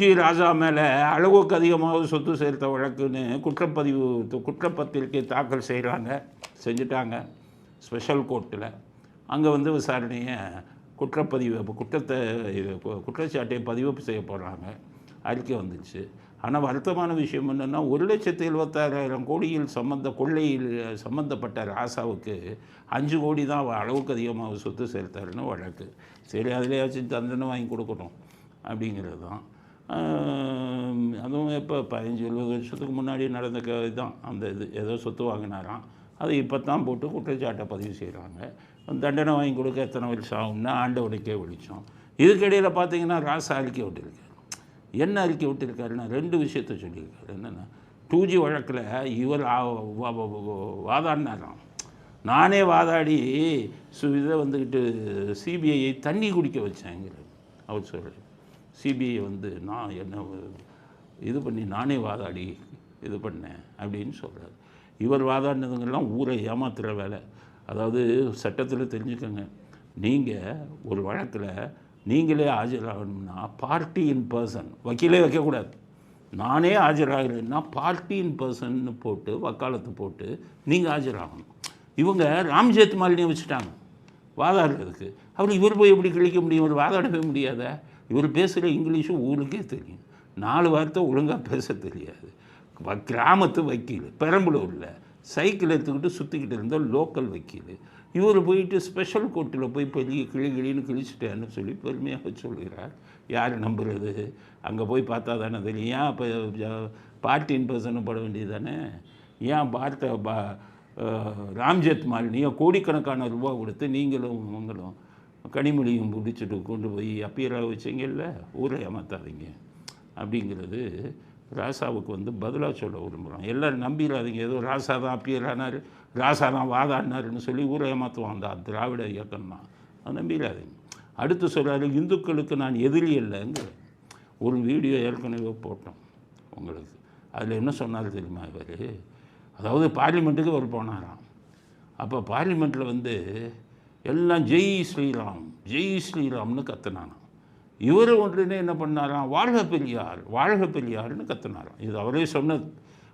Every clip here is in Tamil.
ஜி ராஜா மேலே அளவுக்கு அதிகமாக சொத்து சேர்த்த வழக்குன்னு குற்றப்பதிவு குற்றப்பத்திரிக்கை தாக்கல் செய்கிறாங்க செஞ்சுட்டாங்க ஸ்பெஷல் கோர்ட்டில் அங்கே வந்து விசாரணையை குற்றப்பதிவு குற்றத்தை இது குற்றச்சாட்டை பதிவு செய்ய போடுறாங்க அறிக்கை வந்துச்சு. ஆனால் வருத்தமான விஷயம் என்னென்னா ஒரு லட்சத்து எழுபத்தாறாயிரம் கோடியில் சம்மந்த கொள்ளையில் சம்மந்தப்பட்ட ராசாவுக்கு அஞ்சு கோடி தான் அளவுக்கு அதிகமாக சொத்து சேர்த்தாருன்னு வழக்கு. சரி அதிலேயாச்சும் தண்டனை வாங்கி கொடுக்கணும் அப்படிங்கிறது தான். அதுவும் இப்போ பதினஞ்சு இருபது வருஷத்துக்கு முன்னாடி நடந்த க இதுதான் அந்த இது ஏதோ சொத்து வாங்கினாராம். அது இப்போ தான் போட்டு குற்றச்சாட்டை பதிவு செய்கிறாங்க தண்டனை வாங்கி கொடுக்க எத்தனை வருஷம் ஆகும்னா ஆண்டவனுக்கே வெளிச்சம் இதுக்கிடையில் பார்த்தீங்கன்னா ராசா அறிக்கை விட்டுருக்காரு. என்ன அறிக்கை விட்டுருக்காருன்னா ரெண்டு விஷயத்த சொல்லியிருக்காரு. என்னென்னா டூ ஜி வழக்கில் இவர் வாதாடினாராம். நானே வாதாடி சு இதை வந்துக்கிட்டு சிபிஐயை தண்ணி குடிக்க வச்சேங்கிறார். அவர் சொல்கிறார் சிபிஐ வந்து நான் என்ன இது பண்ணி நானே வாதாடி இது பண்ணேன் அப்படின்னு சொல்கிறார் இவர் வாதாடினதுங்கெல்லாம் ஊரை ஏமாத்துகிற வேலை. அதாவது சட்டத்தில் தெரிஞ்சுக்கோங்க நீங்கள் ஒரு வழக்கில் நீங்களே ஆஜராகணும்னா பார்ட்டி இன் பர்சன் வக்கீலே வைக்கக்கூடாது. நானே ஆஜராகிறேன்னா பார்ட்டி இன் பர்சன்னு போட்டு வக்காலத்து போட்டு நீங்கள் ஆஜராகணும். இவங்க ராம் மாலினியை வச்சுட்டாங்க. வாதாடுறதுக்கு. அவர் இவர் போய் எப்படி கிழிக்க முடியும்? இவர் வாதாடவே முடியாத? இவர் பேசுகிற இங்கிலீஷும் ஊருக்கே தெரியும். நாலு வார்த்தை ஒழுங்காக பேச தெரியாது. கிராமத்து வக்கீல் பெரம்பலூரில் சைக்கிள் எடுத்துக்கிட்டு சுற்றிக்கிட்டு இருந்த லோக்கல் வக்கீல். இவர் போயிட்டு ஸ்பெஷல் கோர்ட்டில் போய் பெரிய கிளி கிளின்னு கிழிச்சிட்டேன்னு சொல்லி பெருமையாக சொல்கிறார். யார் நம்புறது? அங்கே போய் பார்த்தா தானே தெரியும். ஏன் இப்போ பார்ட்டின் பர்சனும் பட வேண்டியது தானே ஏன் பார்த்த பா ராம்ஜெத் மாலினியை கோடிக்கணக்கான ரூபா கொடுத்து நீங்களும் உங்களும் கனிமொழியும் பிடிச்சிட்டு கொண்டு போய் அப்பியராக வச்சிங்கல்ல? ஊரை ஏமாத்தாதீங்க அப்படிங்கிறது ராசாவுக்கு வந்து பதிலாக சொல்ல விரும்புகிறோம் எல்லோரும் நம்பிடாதீங்க ஏதோ ராசா தான் அப்பியர் ராசா தான் வாதாடினாருன்னு சொல்லி ஊரை ஏமாற்றுவான் அந்த திராவிட இயக்கம் தான். அதை நம்பிடாதீங்க அடுத்து சொல்கிறாரு இந்துக்களுக்கு நான் எதிரி இல்லைங்கிற ஒரு வீடியோ ஏற்கனவே போட்டோம் உங்களுக்கு. அதில் என்ன சொன்னார் தெரியுமா இவர்? அதாவது பார்லிமெண்ட்டுக்கு அவர் போனாராம். அப்போ பார்லிமெண்ட்டில் வந்து எல்லாம் ஜெய் ஸ்ரீராம் ஜெய் ஸ்ரீராம்னு கத்துனானாம். இவர் ஒன்றுனே என்ன பண்ணாராம்? வாழ்க பெரியார் வாழ்க பெரியார்னு கத்துனாராம். இது அவரே சொன்னது.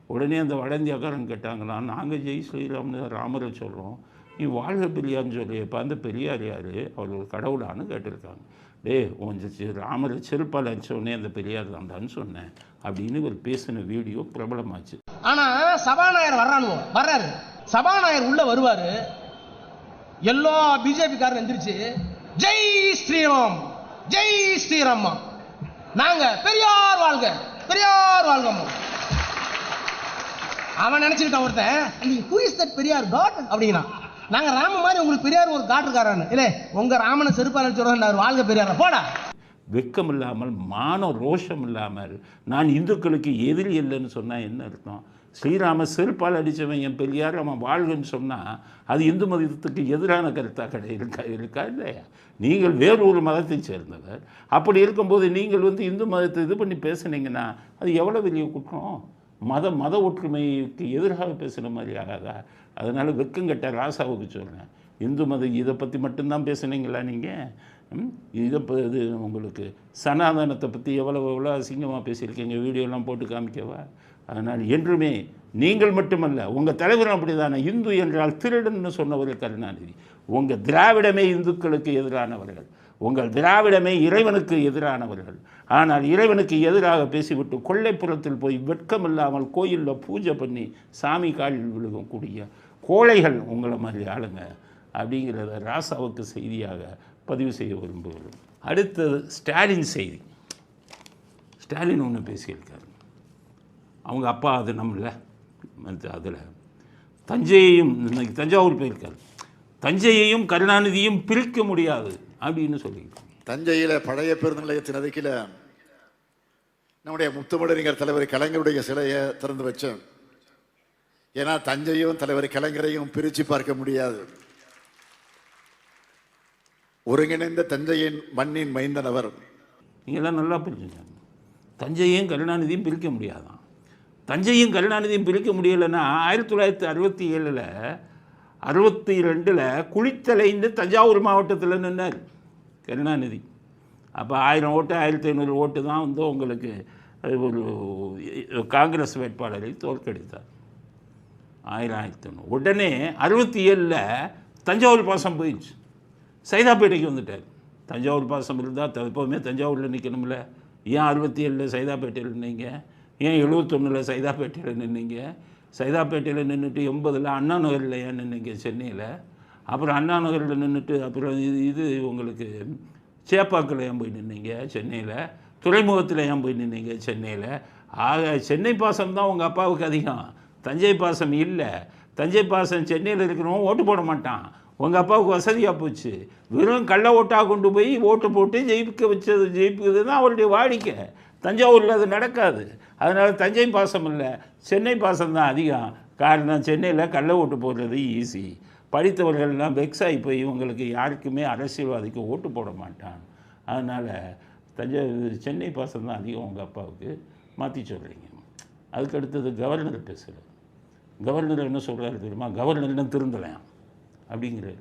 உடனே அந்த வட இந்தியாக்காரன் கேட்டாங்களாம் நாங்கள் ஜெய் ஸ்ரீராம்னு ராமரை சொல்கிறோம் நீ வாழ்க பெரியார்னு சொல்லியப்பா அந்த பெரியார் யார்? அவர் ஒரு கடவுளான்னு கேட்டிருக்காங்க. டேய் கொஞ்சம் ராமர் ராமரை செருப்பால் அடிச்சோடனே அந்த பெரியார் தான்டான்னு சொன்னேன் அப்படின்னு இவர் பேசின வீடியோ பிரபலமாச்சு. ஆனால் சபாநாயகர் வர்றானுவோம் வர்றாரு. சபாநாயகர் உள்ளே வருவார். எல்லா பிஜேபிக்காரரும் எந்திரிச்சு ஜெய் ஸ்ரீராம் ஜெய் ஸ்ரீராமா நாங்க பெரியார் வாழ்க பெரியார் வாழ்கம்மா. அவன் நினைச்சிருக்கான் ஒருத்தன் நீ who is that Periyar God அப்படின்னா நாங்க ராம மாதிரி உங்களுக்கு பெரியார் ஒரு காட் இருக்காரான்னு இல்ல உங்க ராமனை செருப்பால் சொல்றாரு வாழ்க பெரியார்? போடா. வெக்கம் இல்லாமல் மான ரோஷம் இல்லாமல் நான் இந்துக்களுக்கு எதிரி இல்லைன்னு சொன்னால் என்ன அர்த்தம்? ஸ்ரீராம செருப்பால் அடித்தவன் என் பெரியார் அவன் வாழ்கன்னு சொன்னால் அது இந்து மதத்துக்கு எதிரான கருத்தாக கடை இருக்கா இருக்கா இல்லையா? நீங்கள் வேறு ஒரு மதத்தை சேர்ந்தவர். அப்படி இருக்கும்போது நீங்கள் வந்து இந்து மதத்தை இது பண்ணி பேசுனீங்கன்னா அது எவ்வளோ பெரிய குற்றம்? மத மத ஒற்றுமைக்கு எதிராக பேசுகிற மாதிரி ஆகாதா? அதனால் வெக்கங்கட்ட ராசாவுக்கு சொல்கிறேன் இந்து மதம் இதை பற்றி மட்டும்தான் பேசுனீங்களா நீங்கள் இதை இது உங்களுக்கு சனாதனத்தை பற்றி எவ்வளோ எவ்வளோ அசிங்கமாக பேசியிருக்கீங்க? வீடியோலாம் போட்டு காமிக்கவா? அதனால் என்றுமே நீங்கள் மட்டுமல்ல உங்கள் தலைவரும் அப்படிதானே. இந்து என்றால் திருடன்னு சொன்னவர் கருணாநிதி. உங்கள் திராவிடமே இந்துக்களுக்கு எதிரானவர்கள். உங்கள் திராவிடமே இறைவனுக்கு எதிரானவர்கள். ஆனால் இறைவனுக்கு எதிராக பேசிவிட்டு கொள்ளைப்புறத்தில் போய் வெட்கமில்லாமல் கோயிலில் பூஜை பண்ணி சாமி காலில் விழுகக்கூடிய கோழைகள் உங்களை மாதிரி ஆளுங்க. அப்படிங்கிறத ராசாவுக்கு செய்தியாக பதிவு செய்ய விரும்புகிறோம். அடுத்தது ஸ்டாலின் செய்தி. ஸ்டாலின் ஒன்று பேசியிருக்காரு. அவங்க அப்பா அது நம்மள அதில் தஞ்சையையும் இன்னைக்கு தஞ்சாவூர் போயிருக்காரு. தஞ்சையையும் கருணாநிதியும் பிரிக்க முடியாது அப்படின்னு சொல்லி தஞ்சையில் பழைய பேருந்து நிலையத்தின் அருகில நம்முடைய முத்துமடறிஞர் தலைவர் கலைஞருடைய சிலையை திறந்து வச்சேன். ஏன்னா தஞ்சையும் தலைவர் கலைஞரையும் பிரித்து பார்க்க முடியாது. ஒருங்கிணைந்த தஞ்சையின் மண்ணின் மைந்தனவர் நீங்கள்லாம் நல்லா புரிஞ்சுங்க தஞ்சையும் கருணாநிதியும் பிரிக்க முடியாதான். தஞ்சையும் கருணாநிதியும் பிரிக்க முடியலைன்னா ஆயிரத்தி தொள்ளாயிரத்தி அறுபத்தி ஏழில் அறுபத்தி ரெண்டில் குளித்தலைந்து தஞ்சாவூர் மாவட்டத்தில் நின்னார் கருணாநிதி. அப்போ ஆயிரம் ஓட்டு ஆயிரத்தி ஐநூறு ஓட்டு தான் வந்து உங்களுக்கு ஒரு காங்கிரஸ் வேட்பாளரை தோற்கடித்தார். ஆயிரம் ஆயிரத்தி ஐநூறு. உடனே அறுபத்தி ஏழில் தஞ்சாவூர் பாசம் போயிடுச்சு. சைதாப்பேட்டைக்கு வந்துட்டார். தஞ்சாவூர் பாசம் இருந்தால் த- எப்போவுமே தஞ்சாவூரில் நிற்கணும்ல ஏன் அறுபத்தி ஏழில் சைதாப்பேட்டையில் நின்னீங்க? ஏன் எழுபத்தொன்னில் சைதாப்பேட்டையில் நின்னீங்க? சைதாப்பேட்டையில் நின்றுட்டு எண்பதில் அண்ணா நகரில் ஏன் நின்னீங்க சென்னையில்? அப்புறம் அண்ணா நகரில் நின்றுட்டு அப்புறம் இது இது உங்களுக்கு சேப்பாக்கில் ஏன் போய் நின்னீங்க சென்னையில்? துறைமுகத்தில் ஏன் போய் நின்னீங்க சென்னையில்? ஆக சென்னை பாசம் தான் உங்கள் அப்பாவுக்கு அதிகம். தஞ்சை பாசம் இல்லை. தஞ்சை பாசம் சென்னையில் இருக்கிறவன் ஓட்டு போட மாட்டான். உங்கள் அப்பாவுக்கு வசதியாக போச்சு. வெறும் கள்ள ஓட்டாக கொண்டு போய் ஓட்டு போட்டு ஜெயிக்க வச்சது ஜெயிப்பது தான் அவருடைய வாடிக்கை. தஞ்சாவூரில் அது நடக்காது. அதனால் தஞ்சை பாசம் இல்லை சென்னை பாசம் தான் அதிகம். காரணம் சென்னையில் கள்ள ஓட்டு போடுறது ஈஸி படித்தவர்கள்லாம் வெக்ஸ் ஆகி போய் இவங்களுக்கு யாருக்குமே அரசியல்வாதிக்கு ஓட்டு போட மாட்டான் அதனால் தஞ்சை சென்னை பாசம் தான் அதிகம் உங்கள் அப்பாவுக்கு. மாற்றி சொல்கிறீங்க அதுக்கு அடுத்தது கவர்னர் பேசுகிறேன் கவர்னர் என்ன சொல்கிறாரு தெரியுமா? கவர்னர்னு இன்னும் திருந்தலையாம்? அப்படிங்கிறார்